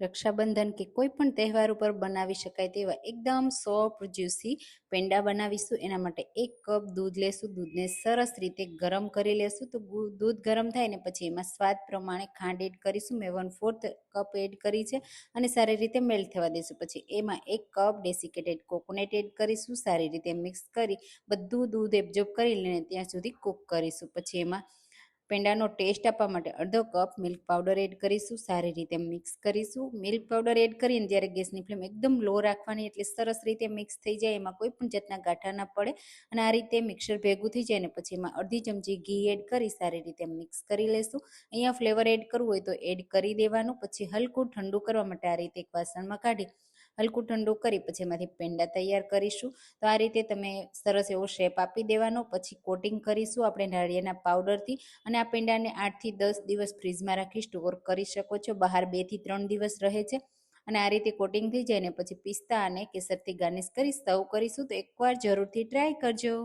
રક્ષાબંધન કે કોઈ પણ તહેવાર ઉપર બનાવી શકાય તેવા એકદમ સોફ્ટ જ્યુસી પેંડા બનાવીશું. એના માટે એક કપ દૂધ લેશું. દૂધને સરસ રીતે ગરમ કરી લેશું. તો દૂધ ગરમ થાય ને પછી એમાં સ્વાદ પ્રમાણે ખાંડ એડ કરીશું. મેં વન ફોર્થ કપ એડ કરી છે અને સારી રીતે મેલ્ટ થવા દઈશું પછી એમાં એક કપ ડેસિકેટેડ કોકોનટ એડ કરીશું. સારી રીતે મિક્સ કરી બધું દૂધ એબ્ઝોર્બ કરી લઈને ત્યાં સુધી કૂક કરીશું. પછી એમાં પેંડાનો ટેસ્ટ આપવા માટે અડધો કપ મિલ્ક પાવડર એડ કરીશું. સારી રીતે મિક્સ કરીશું. મિલ્ક પાવડર એડ કરીને ત્યારે ગેસની ફ્લેમ એકદમ લો રાખવાની એટલે સરસ રીતે મિક્સ થઈ જાય, એમાં કોઈ પણ જાતના ગાંઠા ના પડે અને આ રીતે મિક્સર ભેગું થઈ જાય ને પછી એમાં અડધી ચમચી ઘી એડ કરી સારી રીતે મિક્સ કરી લેશું. અહીંયા ફ્લેવર એડ કરવું હોય તો એડ કરી દેવાનું, પછી હલકું ઠંડુ કરવા માટે આ રીતે એક વાસણમાં કાઢી હલકું ઠંડુ કરી પછી એમાંથી પેંડા તૈયાર કરીશું. તો આ રીતે તમે સરસ એવો શેપ આપી દેવાનો. પછી કોટિંગ કરીશું આપણે નાળિયાના પાવડરથી અને આ પેંડાને આઠથી દસ દિવસ ફ્રીજમાં રાખી સ્ટોર કરી શકો છો. બહાર બેથી ત્રણ દિવસ રહે છે. અને આ રીતે કોટિંગ થઈ જાય ને પછી પિસ્તા અને કેસરથી ગાર્નિશ કરી સર્વ કરીશું. તો એકવાર જરૂરથી ટ્રાય કરજો.